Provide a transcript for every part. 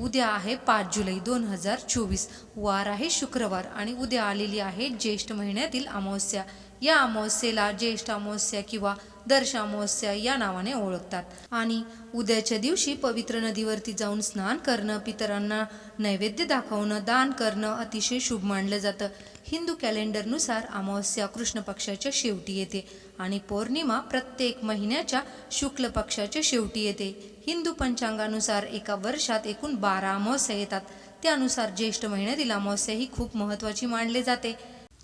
उद्या आहे पाच जुलै दोन हजार चोवीस. वार आहे शुक्रवार आणि उद्या आलेली आहे ज्येष्ठ महिन्यातील अमावस्या. या अमावस्येला ज्येष्ठ अमावस्या किंवा दर्श अमावस्या या नावाने ओळखतात. आणि उद्याच्या दिवशी पवित्र नदीवरती जाऊन स्नान करणं पितरांना नैवेद्य दाखवणं दान करणं अतिशय शुभ मानलं जातं. हिंदू कॅलेंडरनुसार अमावस्या कृष्ण पक्षाच्या शेवटी येते आणि पौर्णिमा प्रत्येक महिन्याच्या शुक्ल पक्षाच्या शेवटी येते. हिंदू पंचांगानुसार एका वर्षात एकूण बारा अमावस्या येतात. त्यानुसार ज्येष्ठ महिन्यातील अमावस्या ही खूप महत्त्वाची मानले जाते.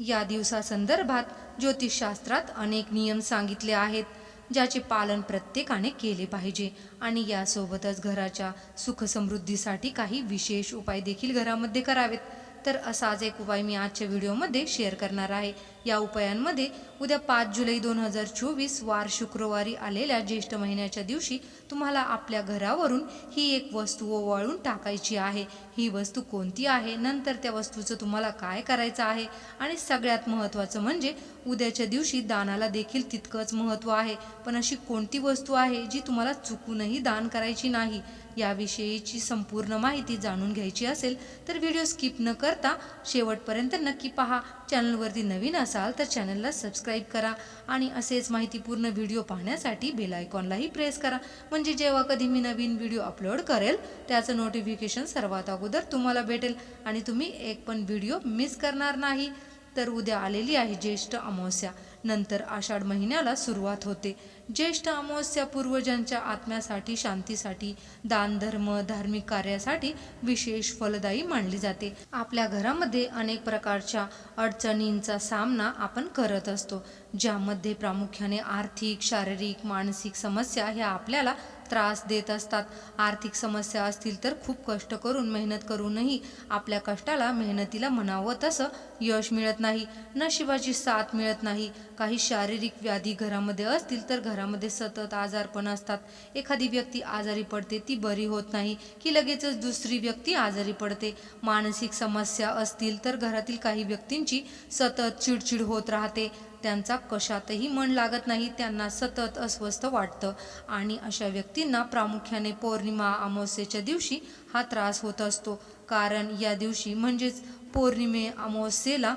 या दिवसासंदर्भात ज्योतिषशास्त्रात अनेक नियम सांगितले आहेत ज्याचे पालन प्रत्येकाने केले पाहिजे आणि यासोबतच घराच्या सुखसमृद्धीसाठी काही विशेष उपाय देखील घरामध्ये करावेत. तर असाच एक उपाय मी आजच्या व्हिडिओमध्ये शेअर करणार आहे. या उपायांमध्ये उद्या पाच जुलै दोन हजार चोवीस वार शुक्रवारी आलेल्या ज्येष्ठ महिन्याच्या दिवशी तुम्हाला आपल्या घरावरून ही एक वस्तू ओवाळून टाकायची आहे. ही वस्तू कोणती आहे? नंतर त्या वस्तूचं तुम्हाला काय करायचं आहे? आणि सगळ्यात महत्त्वाचं म्हणजे उद्याच्या दिवशी दानाला देखील तितकंच महत्त्व आहे. पण अशी कोणती वस्तू आहे जी तुम्हाला चुकूनही दान करायची नाही? याविषयीची संपूर्ण माहिती जाणून घ्यायची असेल तर व्हिडिओ स्किप न करता शेवटपर्यंत नक्की पहा. चॅनलवरती नवीन असाल तर चॅनलला सबस्क्राईब करा आणि असेच माहितीपूर्ण व्हिडिओ पाहण्यासाठी बेल आयकॉनलाही प्रेस करा. म्हणजे जेव्हा कधी मी नवीन व्हिडिओ अपलोड करेल त्याचं नोटिफिकेशन सर्वात अगोदर तुम्हाला भेटेल आणि तुम्ही एक पण व्हिडिओ मिस करणार नाही. तर उद्या आलेली आहे ज्येष्ठ अमावस्या. नंतर आषाढ महिन्याला सुरुवात होते. ज्येष्ठ अमावस्या पूर्वजांच्या आत्म्यासाठी शांतीसाठी दानधर्म धार्मिक कार्यासाठी विशेष फलदायी मानली जाते. आपल्या घरामध्ये अनेक प्रकारच्या अडचणींचा सामना आपण करत असतो ज्यामध्ये प्रामुख्याने आर्थिक शारीरिक मानसिक समस्या ह्या आपल्याला त्रास देत असतात. आर्थिक समस्या असतील तर खूप कष्ट करून मेहनत करूनही आपल्या कष्टाला मेहनतीला म्हणावं तसं यश मिळत नाही. नशिबाची साथ मिळत नाही. काही शारीरिक व्याधी घरामध्ये असतील तर घरामध्ये सतत आजारपण असतात. एखादी व्यक्ती आजारी पडते ती बरी होत नाही की लगेचच दुसरी व्यक्ती आजारी पडते. मानसिक समस्या असतील तर घरातील काही व्यक्तींची सतत चिडचिड होत राहते. त्यांचा कशातही मन लागत नाही त्यांना सतत अस्वस्थ वाटतं. आणि अशा व्यक्तींना प्रामुख्याने पौर्णिमा अमावस्येच्या दिवशी हा त्रास होत असतो. कारण या दिवशी म्हणजेच पौर्णिमे अमावस्येला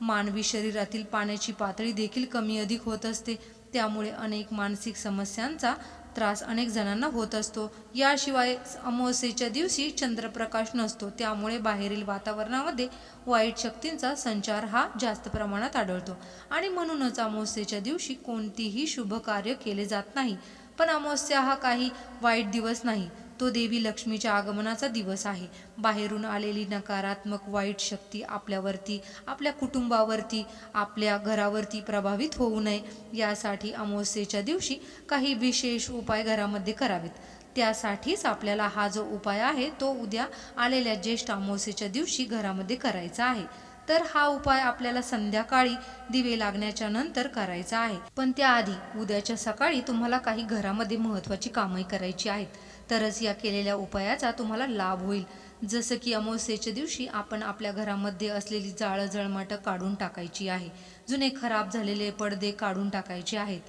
मानवी शरीरातील पाण्याची पातळी देखील कमी अधिक होत असते. त्यामुळे अनेक मानसिक समस्यांचा त्रास अनेक जणांना होत असतो. याशिवाय अमावस्येच्या दिवशी चंद्रप्रकाश नसतो. त्यामुळे बाहेरील वातावरणामध्ये वाईट शक्तींचा संचार हा जास्त प्रमाणात आढळतो. आणि म्हणूनच अमावस्येच्या दिवशी कोणतीही शुभ कार्य केले जात नाही. पण अमावस्या हा काही वाईट दिवस नाही. तो देवी लक्ष्मीच्या आगमनाचा दिवस आहे. बाहेरून आलेली नकारात्मक वाईट शक्ती आपल्यावरती आपल्या कुटुंबावरती आपल्या घरावरती प्रभावित होऊ नये. यासाठी अमावस्येच्या दिवशी काही विशेष उपाय घरामध्ये करावेत. त्यासाठीच आपल्याला हा जो उपाय आहे तो उद्या आलेल्या ज्येष्ठ अमावस्येच्या दिवशी घरामध्ये करायचा आहे. तर हा उपाय आपल्याला संध्याकाळी दिवे लागण्याच्या नंतर करायचा आहे. पण त्याआधी उद्याच्या सकाळी तुम्हाला काही घरामध्ये महत्त्वाची कामही करायची आहेत. तरच या केलेल्या उपायाचा तुम्हाला लाभ होईल. जसं की अमावस्येच्या दिवशी आपण आपल्या घरामध्ये असलेली जाळं जळमाटं काढून टाकायची आहे. जुने खराब झालेले पडदे काढून टाकायचे आहेत.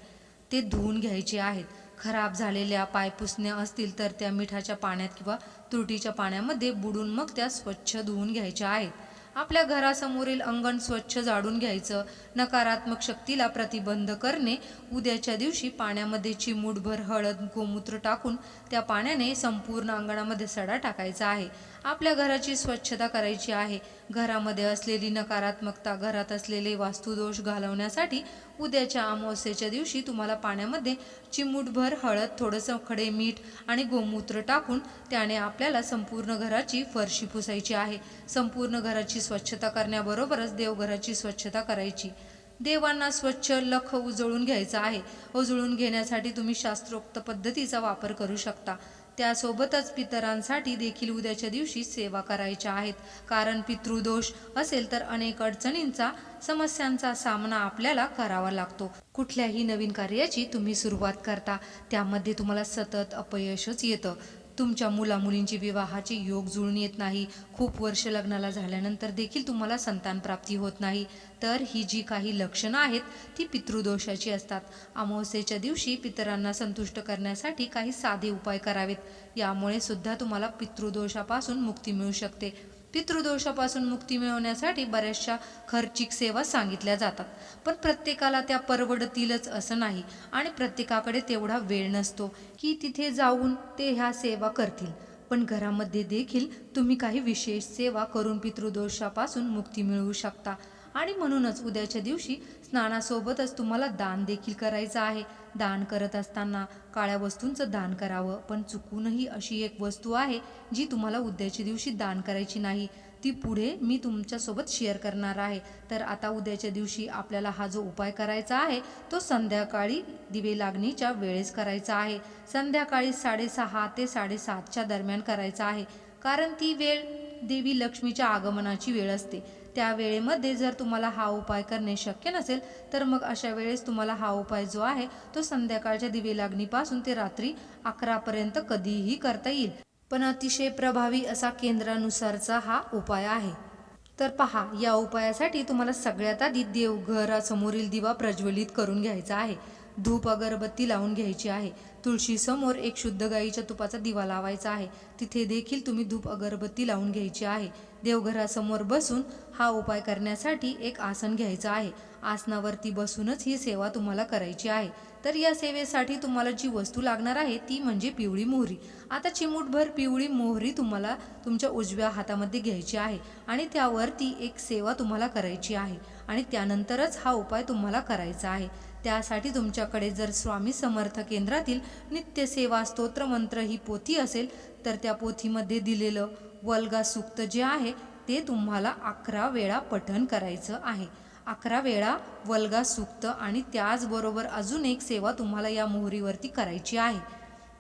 ते धुवून घ्यायचे आहेत. खराब झालेल्या पायपुसण्या असतील तर त्या मिठाच्या पाण्यात किंवा तुरटीच्या पाण्यामध्ये बुडून मग त्या स्वच्छ धुवून घ्यायच्या आहेत. आपल्या घरासमोरील अंगण स्वच्छ जाळून घ्यायचं नकारात्मक शक्तीला प्रतिबंध करणे उद्याच्या दिवशी पाण्यामध्ये चिमूटभर हळद गोमूत्र टाकून त्या पाण्याने संपूर्ण अंगणामध्ये सडा टाकायचा आहे. आपल्या घराची स्वच्छता करायची आहे. घरामध्ये असलेली नकारात्मकता घरात असलेले वास्तुदोष घालवण्यासाठी उद्याच्या अमावस्येच्या दिवशी तुम्हाला पाण्यामध्ये चिमूटभर हळद थोडंसं खडे मीठ आणि गोमूत्र टाकून त्याने आपल्याला संपूर्ण घराची फरशी पुसायची आहे. संपूर्ण घराची स्वच्छता करण्याबरोबरच देवघराची स्वच्छता करायची. देवांना स्वच्छ लख उजळून घ्यायचा आहे. उजळून घेण्यासाठी तुम्ही शास्त्रोक्त पद्धतीचा वापर करू शकता. त्यासोबतच पितरांसाठी देखील उद्याच्या दिवशी सेवा करायच्या आहेत. कारण पितृदोष असेल तर अनेक अडचणींचा समस्यांचा सामना आपल्याला करावा लागतो. कुठल्याही नवीन कार्याची तुम्ही सुरुवात करता. त्यामध्ये तुम्हाला सतत अपयशच येतं. तुमच्या मुलामुलींची विवाहाचे योग जुळून येत नाही खूप वर्ष लग्नाला झाल्यानंतर देखील तुम्हाला संतान प्राप्ती होत नाही. तर ही जी काही लक्षणं आहेत ती पितृदोषाची असतात. अमावस्येच्या दिवशी पितरांना संतुष्ट करण्यासाठी काही साधे उपाय करावेत. यामुळे सुद्धा तुम्हाला पितृदोषापासून मुक्ती मिळू शकते. पितृदोषापासून मुक्ती मिळवण्यासाठी बऱ्याचशा खर्चिक सेवा सांगितल्या जातात. पण प्रत्येकाला त्या परवडतीलच असं नाही आणि प्रत्येकाकडे तेवढा वेळ नसतो की तिथे जाऊन ते ह्या सेवा करतील. पण घरामध्ये देखील तुम्ही काही विशेष सेवा करून पितृदोषापासून मुक्ती मिळवू शकता. आणि म्हणूनच उद्याच्या दिवशी स्नानासोबतच तुम्हाला दान देखील करायचं आहे. दान करत असताना काळ्या वस्तूंचं दान करावं. पण चुकूनही अशी एक वस्तू आहे जी तुम्हाला उद्याच्या दिवशी दान करायची नाही. ती पुढे मी तुमच्यासोबत शेअर करणार आहे. तर आता उद्याच्या दिवशी आपल्याला हा जो उपाय करायचा आहे तो संध्याकाळी दिवे लागणीच्या वेळेस करायचा आहे. संध्याकाळी साडेसहा ते साडेसातच्या दरम्यान करायचा आहे. कारण ती वेळ देवी लक्ष्मीच्या आगमनाची वेळ असते. त्या वेळेमध्ये जर तुम्हाला हा उपाय करणे शक्य नसेल तर मग अशा वेळेस तुम्हाला हा उपाय जो आहे तो संध्याकाळच्या दिवे लागणीपासून ते रात्री अकरापर्यंत कधीही करता येईल. पण अतिशय प्रभावी असा केंद्रानुसारचा हा उपाय आहे. तर पहा या उपायासाठी तुम्हाला सगळ्यात आधी देवघरासमोरील दिवा प्रज्वलित करून घ्यायचा आहे. धूप अगरबत्ती लावून घ्यायची आहे. तुळशीसमोर एक शुद्ध गाईच्या तुपाचा दिवा लावायचा आहे. तिथे देखील तुम्ही धूप अगरबत्ती लावून घ्यायची आहे. देवघरासमोर बसून हा उपाय करण्यासाठी एक आसन घ्यायचं आहे. आसनावरती बसूनच ही सेवा तुम्हाला करायची आहे. तर या सेवेसाठी तुम्हाला जी वस्तू लागणार आहे ती म्हणजे पिवळी मोहरी. आता चिमूटभर पिवळी मोहरी तुम्हाला तुमच्या उजव्या हातामध्ये घ्यायची आहे आणि त्यावरती एक सेवा तुम्हाला करायची आहे आणि त्यानंतरच हा उपाय तुम्हाला करायचा आहे. त्यासाठी तुमच्याकडे जर स्वामी समर्थ केंद्रातील नित्यसेवा स्तोत्रमंत्र ही पोथी असेल तर त्या पोथीमध्ये दिलेलं वल्गा सूक्त जे आहे ते तुम्हाला अकरा वेळा पठण करायचं आहे. अकरा वेळा वल्गा सूक्त आणि त्याचबरोबर अजून एक सेवा तुम्हाला या मोहरीवरती करायची आहे.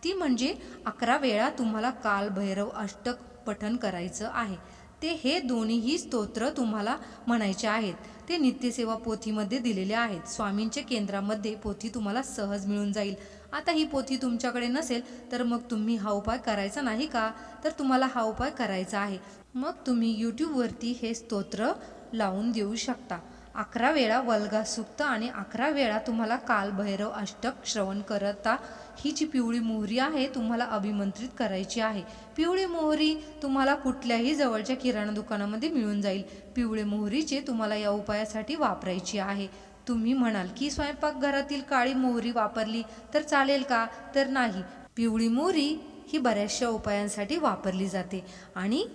ती म्हणजे अकरा वेळा तुम्हाला काल भैरव अष्टक पठण करायचं आहे. ते हे दोन्हीही स्तोत्र तुम्हाला म्हणायचे आहेत. ते नित्यसेवा पोथीमध्ये दिलेले आहेत. स्वामींच्या केंद्रामध्ये पोथी तुम्हाला सहज मिळून जाईल. आता ही पोथी तुमच्याकडे नसेल तर मग तुम्ही हा उपाय करायचा नाही का? तर तुम्हाला हा उपाय करायचा आहे. मग तुम्ही यूट्यूबवरती हे स्तोत्र लावून देऊ शकता. अकरा वेळा वल्गा सुक्त आणि अकरा वेळा तुम्हाला कालभैरव अष्टक श्रवण करता ही जी पिवळी मोहरी आहे तुम्हाला अभिमंत्रित करायची आहे. पिवळी मोहरी तुम्हाला कुठल्याही जवळच्या किराणा दुकानामध्ये मिळून जाईल. पिवळे मोहरीचे तुम्हाला या उपायासाठी वापरायची आहे. तुम्ही म्हणाल की स्वयंपाकघरातील काळी मोहरी वापरली तर चालेल का? तर नाही. पिवळी मोहरी ही बऱ्याचशा उपायांसाठी वापरली जाते आणि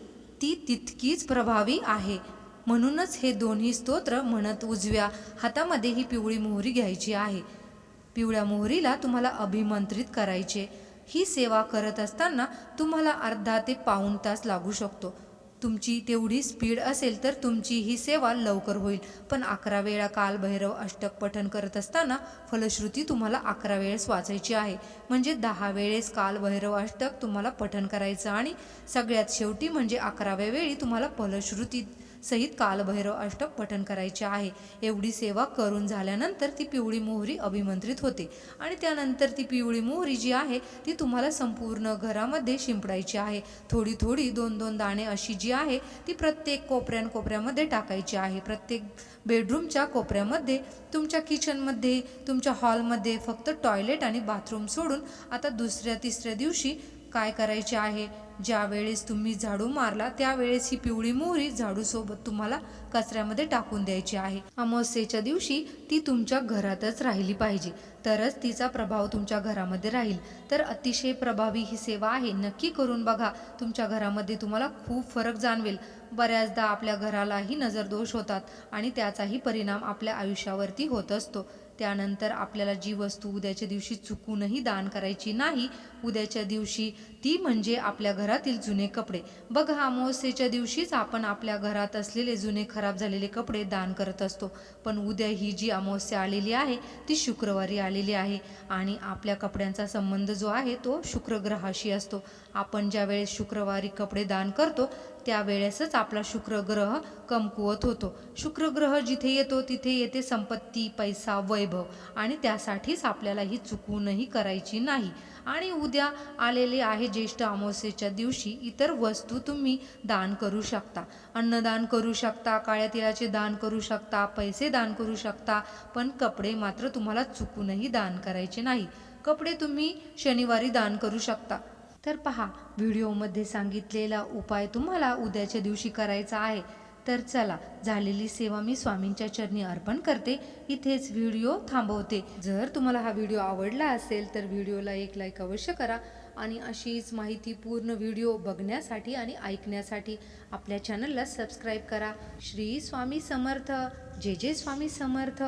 ती तितकीच प्रभावी आहे. म्हणूनच हे दोन्ही स्तोत्र म्हणत उजव्या हातामध्ये ही पिवळी मोहरी घ्यायची आहे. पिवळ्या मोहरीला तुम्हाला अभिमंत्रित करायचे. ही सेवा करत असताना तुम्हाला अर्धा ते पाऊण तास लागू शकतो. तुमची तेवढी स्पीड असेल तर तुमची ही सेवा लवकर होईल. पण अकरा वेळा कालभैरव अष्टक पठण करत असताना फलश्रुती तुम्हाला अकरा वेळेस वाचायची आहे. म्हणजे दहा वेळेस कालभैरव अष्टक तुम्हाला पठण करायचं आणि सगळ्यात शेवटी म्हणजे अकराव्या वेळी तुम्हाला फलश्रुती सहित कालभैरव अष्टक पठण करायचे आहे. एवढी सेवा करून झाल्यानंतर ती पिवळी मोहरी अभिमंत्रित होते. आणि त्यानंतर ती पिवळी मोहरी जी आहे ती तुम्हाला संपूर्ण घरामध्ये शिंपडायची आहे. थोडी थोडी दोन दोन दाणे अशी जी आहे ती प्रत्येक कोपऱ्यान कोपऱ्यामध्ये टाकायची आहे. प्रत्येक बेडरूमच्या कोपऱ्यामध्ये तुमच्या किचनमध्ये तुमच्या हॉलमध्ये फक्त टॉयलेट आणि बाथरूम सोडून आता दुसऱ्या तिसऱ्या दिवशी काय करायचे आहे? ज्या वेळेस तुम्ही झाडू मारला त्यावेळेस ही पिवळी मोहरी झाडूसोबत तुम्हाला कचऱ्यामध्ये टाकून द्यायची आहे. अमावस्येच्या दिवशी ती तुमच्या घरातच राहिली पाहिजे. तरच तिचा प्रभाव तुमच्या घरामध्ये राहील. तर अतिशय प्रभावी ही सेवा आहे. नक्की करून बघा. तुमच्या घरामध्ये तुम्हाला खूप फरक जाणवेल. बऱ्याचदा आपल्या घरालाही नजरदोष होतात आणि त्याचाही परिणाम आपल्या आयुष्यावरती होत असतो. त्यानंतर आपल्याला जी वस्तू उद्याच्या दिवशी चुकूनही दान करायची नाही उद्याच्या दिवशी ती म्हणजे आपल्या घरातील जुने कपडे. बघा अमावस्येच्या दिवशीच आपण आपल्या घरात असलेले जुने खराब झालेले कपडे दान करत असतो. पण उद्या ही जी अमावस्या आलेली आहे ती शुक्रवारी आलेली आहे आणि आपल्या कपड्यांचा संबंध जो आहे तो शुक्रग्रहाशी असतो. आपण ज्यावेळेस शुक्रवारी कपडे दान करतो त्यावेळेसच आपला शुक्र ग्रह कमकुवत होतो. शुक्र ग्रह जिथे येतो तिथे येते संपत्ती पैसा वैभव आणि त्यासाठीच आपल्याला ही चुकूनही करायची नाही. आणि उद्या आलेले आहे ज्येष्ठ अमावस्येच्या दिवशी इतर वस्तू तुम्ही दान करू शकता. अन्नदान करू शकता काळ्या तिळाचे दान करू शकता पैसे दान करू शकता पण कपडे मात्र तुम्हाला चुकूनही दान करायचे नाही. कपडे तुम्ही शनिवारी दान करू शकता. तर पहा व्हिडिओमध्ये सांगितलेला उपाय तुम्हाला उद्याच्या दिवशी करायचा आहे. तर चला झालेली सेवा मी स्वामींच्या चरणी अर्पण करते. इथेच व्हिडिओ थांबवते. जर तुम्हाला हा व्हिडिओ आवडला असेल तर व्हिडिओला एक लाईक अवश्य करा आणि अशीच माहिती पूर्ण व्हिडिओ बघण्यासाठी आणि ऐकण्यासाठी आपल्या चॅनलला सबस्क्राईब करा. श्री स्वामी समर्थ. जे जे स्वामी समर्थ.